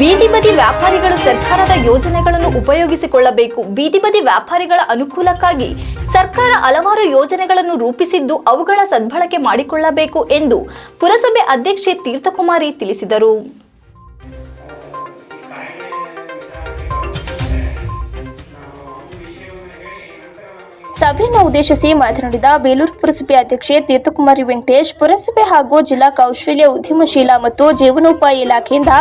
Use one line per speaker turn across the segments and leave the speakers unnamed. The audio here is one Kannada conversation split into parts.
ಬೀದಿ ಬದಿ ವ್ಯಾಪಾರಿಗಳು ಸರ್ಕಾರದ ಯೋಜನೆಗಳನ್ನು ಉಪಯೋಗಿಸಿಕೊಳ್ಳಬೇಕು. ಬೀದಿ ಬದಿ ವ್ಯಾಪಾರಿಗಳ ಅನುಕೂಲಕ್ಕಾಗಿ ಸರ್ಕಾರ ಹಲವಾರು ಯೋಜನೆಗಳನ್ನು ರೂಪಿಸಿದ್ದು ಅವುಗಳ ಸದ್ಬಳಕೆ ಮಾಡಿಕೊಳ್ಳಬೇಕು ಎಂದು ಪುರಸಭೆ ಅಧ್ಯಕ್ಷೆ ತೀರ್ಥಕುಮಾರಿ ತಿಳಿಸಿದರು.
ಸಭೆಯನ್ನು ಉದ್ದೇಶಿಸಿ ಮಾತನಾಡಿದ ಬೇಲೂರು ಪುರಸಭೆ ಅಧ್ಯಕ್ಷೆ ತೀರ್ಥಕುಮಾರಿ ವೆಂಕಟೇಶ್, ಪುರಸಭೆ ಹಾಗೂ ಜಿಲ್ಲಾ ಕೌಶಲ್ಯ ಉದ್ಯಮಶೀಲ ಮತ್ತು ಜೀವನೋಪಾಯ ಇಲಾಖೆಯಿಂದ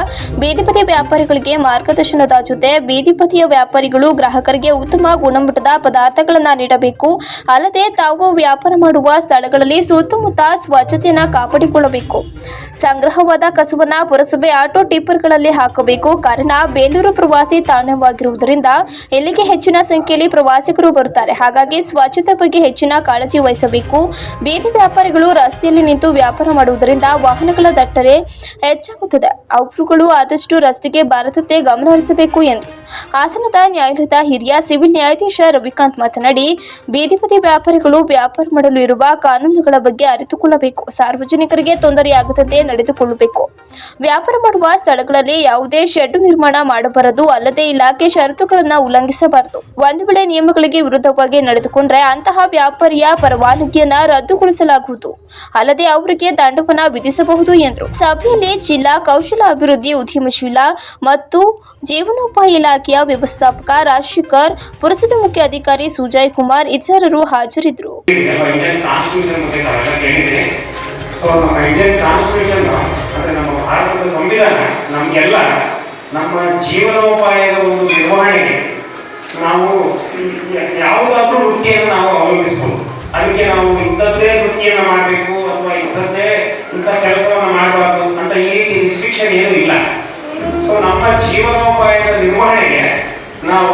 ಬೀದಿ ಬದಿ ವ್ಯಾಪಾರಿಗಳಿಗೆ ಮಾರ್ಗದರ್ಶನದ ಜೊತೆ ಬೀದಿ ಬದಿಯ ವ್ಯಾಪಾರಿಗಳು ಗ್ರಾಹಕರಿಗೆ ಉತ್ತಮ ಗುಣಮಟ್ಟದ ಪದಾರ್ಥಗಳನ್ನು ನೀಡಬೇಕು. ಅಲ್ಲದೆ ತಾವು ವ್ಯಾಪಾರ ಮಾಡುವ ಸ್ಥಳಗಳಲ್ಲಿ ಸುತ್ತಮುತ್ತ ಸ್ವಚ್ಛತೆಯನ್ನು ಕಾಪಾಡಿಕೊಳ್ಳಬೇಕು. ಸಂಗ್ರಹವಾದ ಕಸವನ್ನು ಪುರಸಭೆ ಆಟೋ ಟಿಪ್ಪರ್ಗಳಲ್ಲಿ ಹಾಕಬೇಕು. ಕಾರಣ ಬೇಲೂರು ಪ್ರವಾಸಿ ತಾಣವಾಗಿರುವುದರಿಂದ ಇಲ್ಲಿಗೆ ಹೆಚ್ಚಿನ ಸಂಖ್ಯೆಯಲ್ಲಿ ಪ್ರವಾಸಿಗರು ಬರುತ್ತಾರೆ. ಹಾಗಾಗಿ ಸ್ವಚ್ಛತೆ ಬಗ್ಗೆ ಹೆಚ್ಚಿನ ಕಾಳಜಿ ವಹಿಸಬೇಕು. ಬೀದಿ ವ್ಯಾಪಾರಿಗಳು ರಸ್ತೆಯಲ್ಲಿ ನಿಂತು ವ್ಯಾಪಾರ ಮಾಡುವುದರಿಂದ ವಾಹನಗಳ ದಟ್ಟಣೆ ಹೆಚ್ಚಾಗುತ್ತದೆ. ಅವರುಗಳು ಆದಷ್ಟು ರಸ್ತೆಗೆ ಬಾರದಂತೆ ಗಮನ ಹರಿಸಬೇಕು ಎಂದು ಹಾಸನದ ನ್ಯಾಯಾಲಯದ ಹಿರಿಯ ಸಿವಿಲ್ ನ್ಯಾಯಾಧೀಶ ರವಿಕಾಂತ್ ಮಾತನಾಡಿ, ಬೀದಿ ವ್ಯಾಪಾರಿಗಳು ವ್ಯಾಪಾರ ಮಾಡಲು ಇರುವ ಕಾನೂನುಗಳ ಬಗ್ಗೆ ಅರಿತುಕೊಳ್ಳಬೇಕು. ಸಾರ್ವಜನಿಕರಿಗೆ ತೊಂದರೆಯಾಗದಂತೆ ನಡೆದುಕೊಳ್ಳಬೇಕು. ವ್ಯಾಪಾರ ಮಾಡುವ ಸ್ಥಳಗಳಲ್ಲಿ ಯಾವುದೇ ಶೆಡ್ ನಿರ್ಮಾಣ ಮಾಡಬಾರದು. ಅಲ್ಲದೆ ಇಲಾಖೆ ಷರತ್ತುಗಳನ್ನು ಉಲ್ಲಂಘಿಸಬಾರದು. ಒಂದು ವೇಳೆ ನಿಯಮಗಳಿಗೆ ವಿರುದ್ಧವಾಗಿ ನಡೆದುಕೊಂಡ್ರೆ ಅಂತಹ ವ್ಯಾಪಾರಿಯ ಪರವಾನಗಿಯನ್ನ ರದ್ದುಗೊಳಿಸಲಾಗುವುದು. ಅಲ್ಲದೆ ಅವರಿಗೆ ದಂಡವನ್ನ ವಿಧಿಸಬಹುದು ಎಂದರು. ಸಭೆಯಲ್ಲಿ ಜಿಲ್ಲಾ ಕೌಶಲ ಅಭಿವೃದ್ಧಿ ಉದ್ಯಮಶೀಲ ಮತ್ತು ಜೀವನೋಪಾಯ ಇಲಾಖೆಯ ವ್ಯವಸ್ಥಾಪಕ ರಾಜಶೇಖರ್, ಪುರಸಭೆ ಮುಖ್ಯ ಅಧಿಕಾರಿ ಸುಜಯ್ ಕುಮಾರ್ ಇತರರು ಹಾಜರಿದ್ದರು.
ಸೊ ನಮ್ಮ ಇಂಡಿಯನ್ ಕಾನ್ಸ್ಟಿಟ್ಯೂಷನ್ ನಮ್ಮ ಭಾರತದ ಸಂವಿಧಾನ. ನಮಗೆಲ್ಲ ನಮ್ಮ ಜೀವನೋಪಾಯದ ಒಂದು ನಿರ್ವಹಣೆಗೆ ನಾವು ಯಾವುದಾದ್ರೂ ವೃತ್ತಿಯನ್ನು ನಾವು ಅವಲಂಬಿಸ್ಬೋದು ಅದಕ್ಕೆ ನಾವು ಇಂಥದ್ದೇ ವೃತ್ತಿಯನ್ನು ಮಾಡಬೇಕು ಅಥವಾ ಇಂಥದ್ದೇ ಇಂಥ ಕೆಲಸವನ್ನು ಮಾಡಬಾರ್ದು ಅಂತ ಈ ರೀತಿ ರಿಸ್ಟ್ರಿಕ್ಷನ್ ಏನೂ ಇಲ್ಲ. ಸೊ ನಮ್ಮ ಜೀವನೋಪಾಯದ ನಿರ್ವಹಣೆಗೆ ನಾವು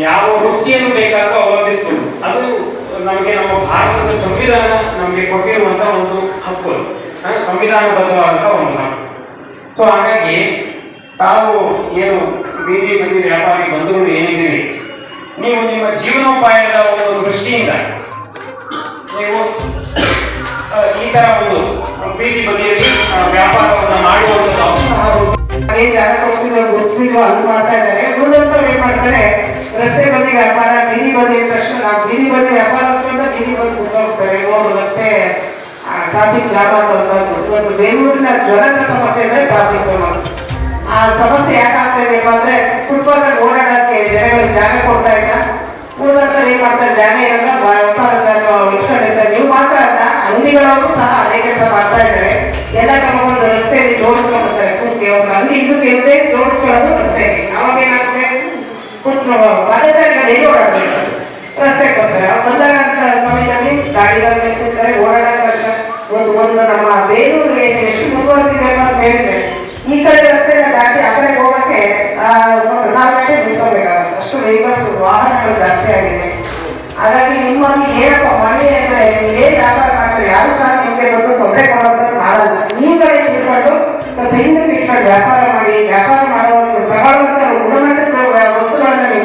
ಯಾವ ವೃತ್ತಿಯನ್ನು ಬೇಕಾದರೂ ಅವಲಂಬಿಸಬಹುದು ಅದು ನಮಗೆ ನಮ್ಮ ಭಾರತದ ಸಂವಿಧಾನ ನಮಗೆ ಕೊಟ್ಟಿರುವಂತಹ ಒಂದು ಹಕ್ಕು ಸಂವಿಧಾನಬದ್ಧವಾದಂತಹ ಒಂದು ಹಕ್ಕು. ಸೊ ಹಾಗಾಗಿ ತಾವು ಏನು ಬೀದಿ ಬದಿ ವ್ಯಾಪಾರಿ ಬಂದರು ಏನಿದ್ದೀರಿ? ನೀವು ನಿಮ್ಮ ಜೀವನೋಪಾಯದ ಒಂದು ದೃಷ್ಟಿಯಿಂದ ನೀವು ಈ ತರ ಒಂದು ಬೀದಿ ಬದಿಯಲ್ಲಿ ವ್ಯಾಪಾರವನ್ನು ಮಾಡುವಂಥದ್ದು ಗುರುತಿಸಿರುವ.
ಅದೇ ಮಾಡ್ತಾ ಇದ್ದಾರೆ. ಉಳಿದಂತವ್ರು ಏನ್ ಮಾಡ್ತಾರೆ? ರಸ್ತೆ ಬದಿ ವ್ಯಾಪಾರ, ಬೀದಿ ಬದಿ ಅಂದ ತಕ್ಷಣ ನಾವು ಬೀದಿ ಬದಿ ವ್ಯಾಪಾರಸ್ಥರಿಂದ ಬೀದಿ ಬದಿ ಕೂತ್ಕೊಳ್ತಾರೆ ನೋಡು ರಸ್ತೆ ಟ್ರಾಫಿಕ್ ಜಾಮ್ ಆಗುವಂಥದ್ದು. ಇವತ್ತು ಬೆಂಗಳೂರಿನ ಜ್ವರದ ಸಮಸ್ಯೆ ಅಂದ್ರೆ ಟ್ರಾಫಿಕ್ ಸಮಸ್ಯೆ. ಆ ಸಮಸ್ಯೆ ಯಾಕೆ ಆಗ್ತಾ ಇದೆಯಪ್ಪ ಅಂದ್ರೆ ಫುಟ್ಪಾತ್ ಅಲ್ಲಿ ಓಡಾಡಕ್ಕೆ ಜನಗಳಿಗೆ ಜಾಗ ಕೊಡ್ತಾ ಇಲ್ಲ. ಉಳಿದಂತವ್ರು ಏನ್ ಮಾಡ್ತಾರೆ, ಜಾಗ ಇರಲ್ಲ ವ್ಯಾಪಾರದ ಇಟ್ಕೊಂಡಿರ್ತಾರೆ ನೀವು ಮಾತ್ರ ಅಲ್ಲ, ಅಂಗಡಿಗಳವರು ಸಹ ಅದೇ ಕೆಲಸ ಮಾಡ್ತಾ ಇದ್ದಾರೆ. ಎಲ್ಲ ತಗೊಂಡು ರಸ್ತೆಯಲ್ಲಿ ಜೋಡಿಸ್ಕೊಂಡಿರ್ತಾರೆ ಕುಂತಿ ಅವ್ರ ಅಂಗಡಿ ಇನ್ನೂ ಇರುತ್ತೆ ಜೋಡಿಸ್ಕೊಳ್ಳೋದು ರಸ್ತೆಗೆ. ಅವಾಗ ಏನಾಗುತ್ತೆ? ಕೂತ್ಕೊ ಪಾದಚಾರಿಗಳು ಹೇಗೆ ಓಡಾಡಬೇಕು? ರಸ್ತೆ ಕೊಡ್ತಾರೆ ಅವ್ರು ಬಂದಾಗಂತ ಹಾಗಾಗಿ ನಿಮ್ಮಲ್ಲಿ ಏನಪ್ಪ ಮನೆ ಅಂದರೆ ನೀವೇ ವ್ಯಾಪಾರ ಮಾಡ್ತಾರೆ. ಯಾರು ಸಹ ನಿಮಗೆ ಬಂದು ತೊಂದರೆ ಕೊಡೋಂಥದ್ದು ಮಾಡಲ್ಲ. ನೀವುಗಳೇ ತಿಳ್ಕೊಂಡು ಸ್ವಲ್ಪ ಹಿಂದೆ ಇಟ್ಕೊಂಡು ವ್ಯಾಪಾರ ಮಾಡಿ, ವ್ಯಾಪಾರ ಮಾಡೋದು